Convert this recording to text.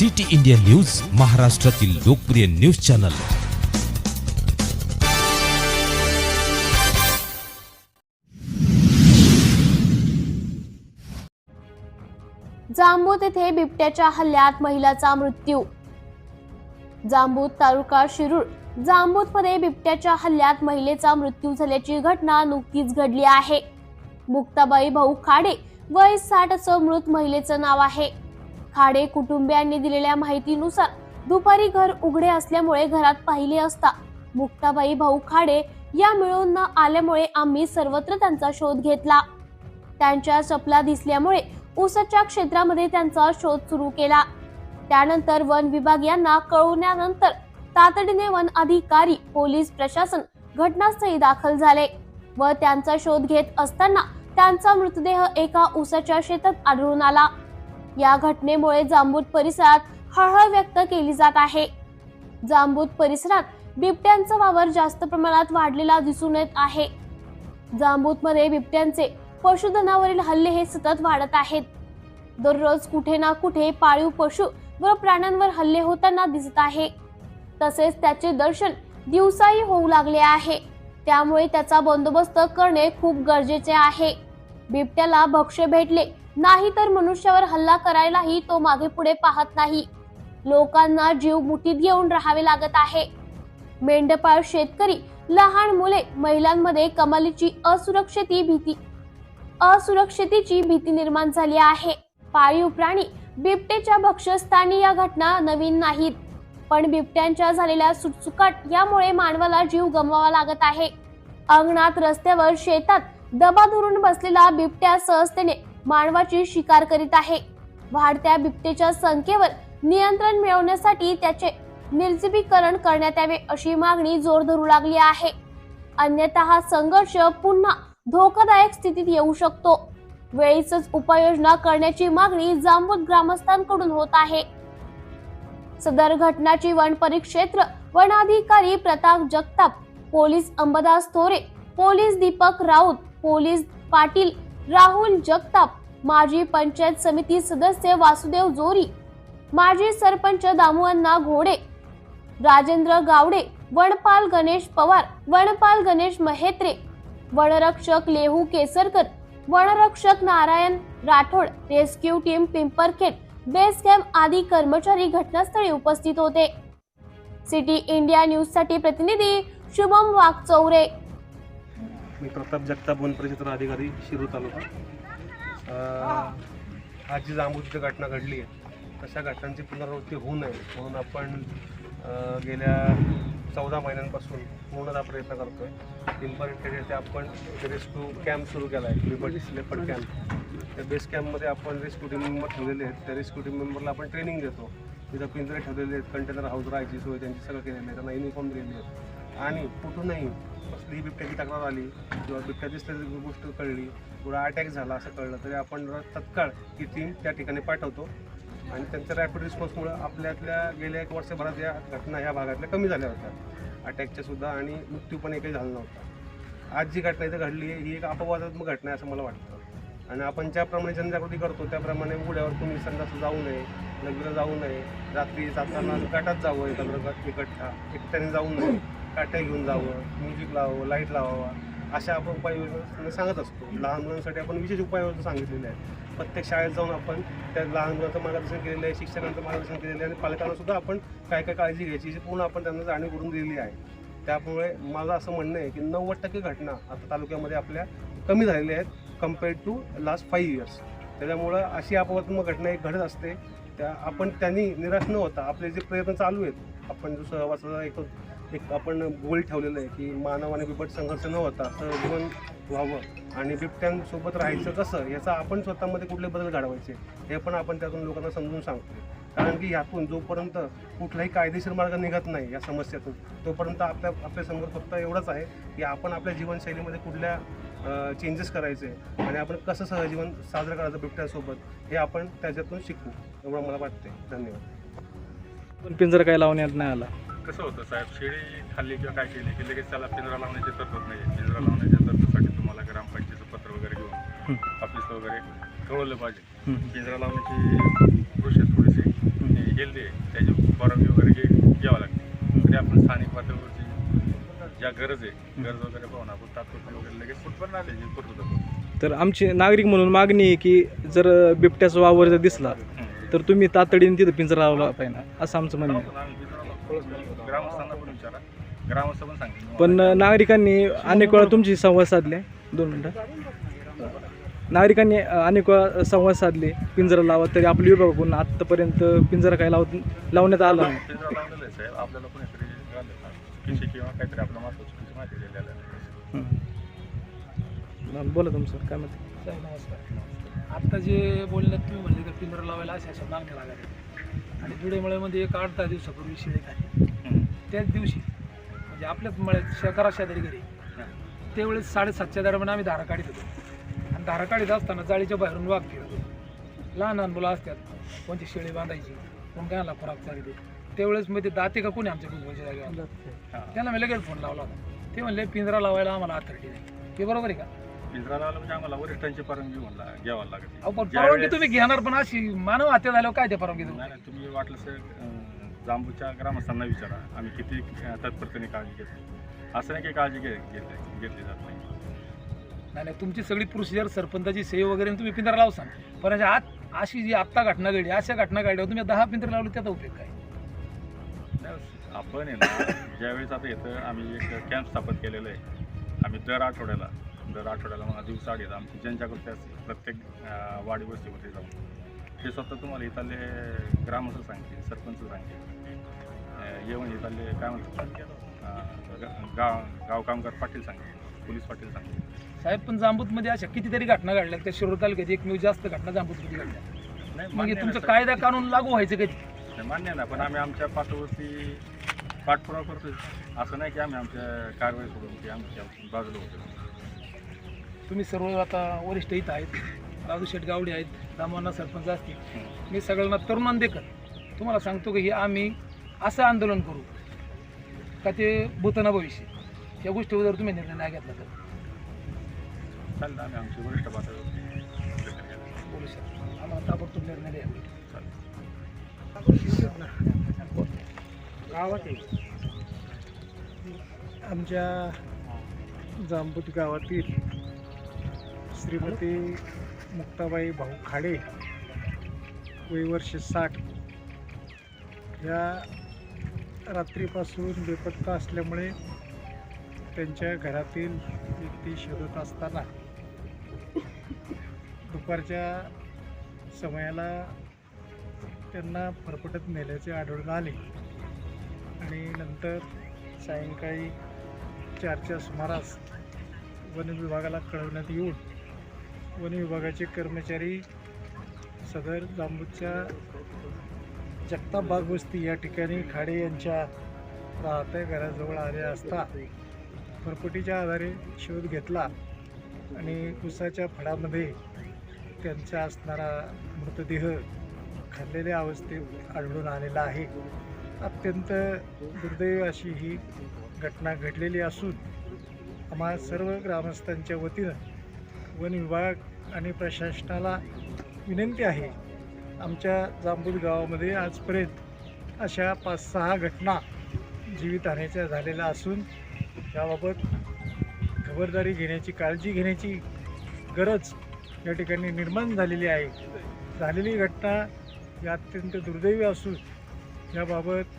City India news महाराष्ट्रातील लोकप्रिय news channel. Jambut येथे बिबट्याच्या हल्ल्यात महिलाचा मृत्यू. जांबूत तालुका शिरूर जांबूत मध्ये बिबट्याच्या हल्ल्यात महिलेचा मृत्यू झाल्याची घटना नुकतीच घडली आहे. मुक्ताबाई भाऊ खाडे वय साठ असं मृत महिलेचं नाव आहे. खाडे कुटुंबियांनी दिलेल्या माहितीनुसार दुपारी घर उघडे असल्यामुळे घरात पाहिले असता मुक्ताबाई भाऊ खाडे या मिळून न आल्यामुळे आम्ही सर्वत्र त्यांचा शोध घेतला. त्यांच्या चपला दिसल्यामुळे ऊसाच्या क्षेत्रामध्ये त्यांचा शोध सुरू केला. त्यानंतर वन विभाग यांना कळवण्यानंतर तातडीने वन अधिकारी पोलीस प्रशासन घटनास्थळी दाखल झाले व त्यांचा शोध घेत असताना त्यांचा मृतदेह एका ऊसाच्या शेतात आढळून आला. या घटनेमुळे जांबूत परिसरात हळहळ व्यक्त केली जात आहे. जांबूत परिसरात बिबट्यांचा वावर जास्त प्रमाणात वाढलेला दिसून येत आहे. जांबूतमध्ये बिबट्यांचे पशुधनावरील हल्ले हे सतत वाढत आहेत. दररोज कुठे ना कुठे पाळीव पशु व प्राण्यांवर हल्ले होताना दिसत आहे. तसेच त्याचे दर्शन दिवसाही होऊ लागले आहे. त्यामुळे त्याचा बंदोबस्त करणे खूप गरजेचे आहे. बिबट्याला भक्ष्य भेटले नाही तर मनुष्यावर हल्ला करायलाही तो मागे पुढे पाहत नाही. लोकांना जीव मुठीत घेऊन राहावे लागत आहे. मेंढपाळ शेतकरी लहान मुले महिलांमध्ये कमालीची असुरक्षिती भीती असुरक्षितेची भीती निर्माण झाली आहे. पाळीव प्राणी बिबटेच्या भक्ष्यस्थानी या घटना नवीन नाहीत. पण बिबट्यांच्या झालेल्या सुटसुकाट यामुळे मानवाला जीव गमवावा लागत आहे. अंगणात रस्त्यावर शेतात दबा धरून बसलेला बिबट्या सहजतेने मानवाची शिकार करीत आहे. वाढत्या बिबटेच्या संख्येवर नियंत्रण मिळवण्यासाठी त्याचे निर्जीवीकरण करण्यात यावे अशी मागणी जोर धरू लागली आहे. अन्यथा हा संघर्ष पुन्हा धोकादायक स्थितीत येऊ शकतो. वेळीच उपाययोजना करण्याची मागणी जांबूत ग्रामस्थांकडून होत आहे. सदर घटनाची वन परिक्षेत्र वनाधिकारी Pratap Jagtap police Ambadas Thore police Deepak Raut police Patil Rahul Jagtap माजी पंचायत समिती सदस्य वासुदेव जोरी माजी सरपंच दामुअण्णा घोडे राजेंद्र गावडे वनपाल गणेश पवार वनपाल गणेश महेत्रे वनरक्षक लेहू केसरकर वनरक्षक Narayan Rathod rescue team Pimparkhed base camp आदी कर्मचारी घटनास्थळी उपस्थित होते. सिटी इंडिया न्यूजसाठी प्रतिनिधी शुभम वाघचौरे मी प्रताप जगताप वन परिक्षेत्र अधिकारी शिरूर तालुका. आज जी जांबू घटना घडली आहे तशा घटनांची पुनरावृत्ती होऊ नये म्हणून आपण गेल्या चौदा महिन्यांपासून पूर्णतः प्रयत्न करतो आहे पिंपरी येथे आपण रेस्क्यू कॅम्प सुरू केला आहे लिबर्टी लेपर्ड कॅम्प त्या बेस कॅम्पमध्ये आपण रेस्क्यू टीम मेंबर ठेवलेले आहेत. त्या रेस्क्यू टीम मेंबरला आपण ट्रेनिंग देतो. तिथं पिंजरे ठेवलेले आहेत. कंटेनर हाऊस राहायची सोय त्यांची सगळं केलेलं आहे. त्यांना युनिफॉर्म दिलेली आहेत. आणि कुठूनही ही बिबट्याची तक्रार आली किंवा बिबट्या दिसल्याची गोष्ट कळली थोडा अटॅक झाला असं कळलं तरी आपण तत्काळ ती टीम त्या ठिकाणी पाठवतो. आणि त्यांच्या रॅपिड रिस्पॉन्समुळं आपल्यातल्या गेल्या एक वर्षभरात या घटना ह्या भागातल्या कमी झाल्या होत्या. अटॅकच्या सुद्धा आणि मृत्यू पण एकही झाला नव्हता. आज जी घटना इथं घडली आहे ही एक अपवादात्मक घटना आहे असं मला वाटतं. आणि आपण ज्याप्रमाणे जनजागृती करतो त्याप्रमाणे उघड्यावर तुम्ही संध्यास जाऊ नये लग्न जाऊ नये रात्री जाताना गटात जावं एकत्र गट एकट्ठा एकट्याने जाऊ नये. काट्या घेऊन जावं म्युझिक लावावं लाइट लावावा अशा आपण उपाययोजना सांगत असतो. लहान मुलांसाठी आपण विशेष उपाययोजना सांगितलेल्या आहेत प्रत्येक शाळेत जाऊन आपण त्या लहान मुलांचं मार्गदर्शन केलेलं आहे शिक्षकांचं मार्गदर्शन केलेलं आहे आणि पालकांना सुद्धा आपण काय काय काळजी घ्यायची जी पूर्ण आपण त्यांना जाणीव करून दिलेली आहे. त्यामुळे मला असं म्हणणं आहे की नव्वद टक्के घटना आता तालुक्यामध्ये आपल्या कमी झालेल्या आहेत compared to last five years त्याच्यामुळं अशी अपवादात्मक घटना एक घडत असते. त्या आपण त्यांनी निराश न होता आपले जे प्रयत्न चालू आहेत आपण जो सहवासाचा एक एक आपण गोल ठेवलेलं आहे की मानव आणि बिबट संघर्ष न होता सहजीवन व्हावं आणि बिबट्यांसोबत राहायचं कसं याचा आपण स्वतःमध्ये कुठले बदल घडवायचे हे पण आपण त्यातून लोकांना समजून सांगतो कारण की ह्यातून जोपर्यंत कुठलाही कायदेशीर मार्ग निघत नाही या समस्येतून तोपर्यंत आपल्या आपल्यासमोर फक्त एवढंच आहे की आपण आपल्या जीवनशैलीमध्ये कुठल्या चेंजेस करायचे आणि आपण कसं सहजीवन साजरं करायचं बिबट्यासोबत हे आपण त्याच्यातून शिकू एवढं मला वाटते धन्यवाद. पण पिंजरा काही लावण्यात नाही आला. कसं होतं साहेब? शेळी खाल्ली किंवा काय केली की लगेच त्याला पिंजरा लावण्याची तरतूद नाही आहे. पिंजरा लावण्याच्या तरतूदसाठी तुम्हाला ग्रामपंचायतीचं पत्र वगैरे घेऊन ऑफिस वगैरे कळवलं पाहिजे. पिंजरा लावण्याची प्रोसेस थोडीशी गेली आहे. त्याची परवानगी वगैरे घ्यावं लागते. तरी आपण स्थानिक पातळीवरची ज्या गरज आहे गरज वगैरे पाहून आपण तात्पुरती वगैरे लगेच फुटबॉल आले जे तरतूद तर आमची नागरिक म्हणून मागणी आहे की जर बिबट्याचा वावर जर दिसला तर तुम्ही तातडीने तिथं पिंजरा लावला पाहिजे असं आमचं म्हणणं ग्रामस्थांना पण विचारा. ग्रामस्थ पण सांगतील पण नागरिकांनी अनेक वेळा तुमची संवाद साधले दोन मिनटं. नागरिकांनी अनेक वेळा संवाद साधले. पिंजरा लावा तरी आपल्या विभागाकडून आत्तापर्यंत पिंजरा काय लावत लावण्यात आला नाही. पिंजरा लावलेला आहे साहेब. आपल्याला कोणीतरी घालेल ना. चुकीची किंवा काहीतरी आपल्या मार्फत चुकीची माहिती दिलेली आहे. हं. बोला तुमचं काय साहेब नमस्कार. आत्ता जे बोलण्यात तुम्ही म्हणले तर पिंजरा लावायला अशा अशा मागण्या लागल्या आणि जुडेमळ्यामध्ये एक आठ दहा दिवसापूर्वी शिळे हम्म. त्याच दिवशी म्हणजे आपल्याच मळ्यात शेकारा शेजारी घरी त्यावेळेस साडेसातच्या दरम्यान आम्ही धारा काढत होतो. आणि धारा काढीत असताना जाळीच्या बाहेरून वाघ फिरत होतो. लहान लहान मुलं असतात कोणती शेळी बांधायची कोण कायला खुराक चालते त्यावेळेस मग ते दाते का कोणी आमच्या कुटुंबाच्या जागेवर. त्यांना मी लगेच फोन लावला होता. ते म्हणले पिंजरा लावायला आम्हाला अथॉरिटी नाही. ते बरोबर आहे का? पिंजरा लावला म्हणजे आम्हाला वरिष्ठांची परवानगी म्हणला घ्यावा लागते अहो, पण परवानगी ज्यावेळेस- तुम्ही घेणार पण अशी मानव हत्या झाल्यावर काय ते परवानगी देऊ? नाही नाही, तुम्ही वाटलं सर जांबूच्या ग्रामस्थांना विचारा. आम्ही किती अं, तत्परतेने काळजी घेतो. असं नाही की काळजी घे घेतली घेतली जात नाही. नाही नाही तुमची सगळी प्रोसिजर सरपंचाची सेव वगैरे तुम्ही पिंजरा लावसान पण याच्या आत अशी जी आत्ता घटना घडली अशा घटना घडल्यावर तुम्ही दहा पिंजरे लावले त्याचा उपयोग काय? नाही, आपण आहे ना ज्यावेळेस आता येतं आम्ही एक कॅम्प स्थापन केलेलं आहे आम्ही दर आठवड्याला दर आठवड्याला मला दिवसाआड येतं. आमची जनजागृती असते प्रत्येक अं, वाडी वस्तीवरती जाऊन. ते स्वतः तुम्हाला इथले ग्रामस्थ सांगतील सरपंच सांगतील. येऊन इथले काय म्हणतात? गाव गाव कामगार पाटील सांगतील पोलीस पाटील सांगतील. साहेब पण जांबूतमध्ये अशा कितीतरी घटना घडल्या. त्या शिरोळ तालुक्यात एकमेव जास्त घटना जांबूतमध्ये घडल्या. नाही मग हे आहे तुमचं. कायदा कानून लागू व्हायचं कधी? मान्य ना पण आम्ही आमच्या पातळीवरती पाठपुरावा करतोय. असं नाही की आम्ही आमच्या कारवाई सोडून की आमच्या बाजूला होतो तुम्ही सर्व आता वरिष्ठ इथं आहेत राजू शेठ गावडे आहेत दामांना सरपंच असतील. मी सगळ्यांना तरुणां देखत तुम्हाला सांगतो की हे आम्ही असं आंदोलन करू का ते भूतना भविष्य. या गोष्टीवर जर तुम्ही निर्णय नाही घेतला तर. चालेल आम्ही आमच्या वरिष्ठ. बोलू शकतो. आम्हाला ताबडतोब निर्णय द्यावा गावात आहे. आमच्या जांबूत गावातील श्रीमती मुक्ताबाई भाऊ खाडे वयवर्ष साठ. या रात्रीपासून बेपत्ता असल्यामुळे त्यांच्या घरातील व्यक्ती शोधत असताना दुपारच्या समयाला त्यांना फरफटत नेल्याचे आढळून आले आणि नंतर सायंकाळी चारच्या सुमारास वन विभागाला कळवण्यात येऊन वन विभागाचे कर्मचारी सदर जांबूच्या जगताप बाग वस्ती या ठिकाणी खाडे यांच्या राहत्या घराजवळ आले असता फरफुटीच्या आधारे शोध घेतला आणि उसाच्या फळामध्ये त्यांचा असणारा मृतदेह खाल्लेल्या अवस्थेत आढळून आलेला आहे. अत्यंत दुर्दैवी अशी ही घटना घडलेली असून आम्हा सर्व ग्रामस्थांच्या वतीनं वन विभाग आणि प्रशासनाला विनंती आहे आमच्या जांबूद गावामध्ये आजपर्यंत अशा पाच सहा घटना जीवितहानीच्या झालेल्या असून याबाबत खबरदारी घेण्याची काळजी घेण्याची गरज या ठिकाणी निर्माण झालेली आहे. झालेली घटना ही अत्यंत दुर्दैवी असून याबाबत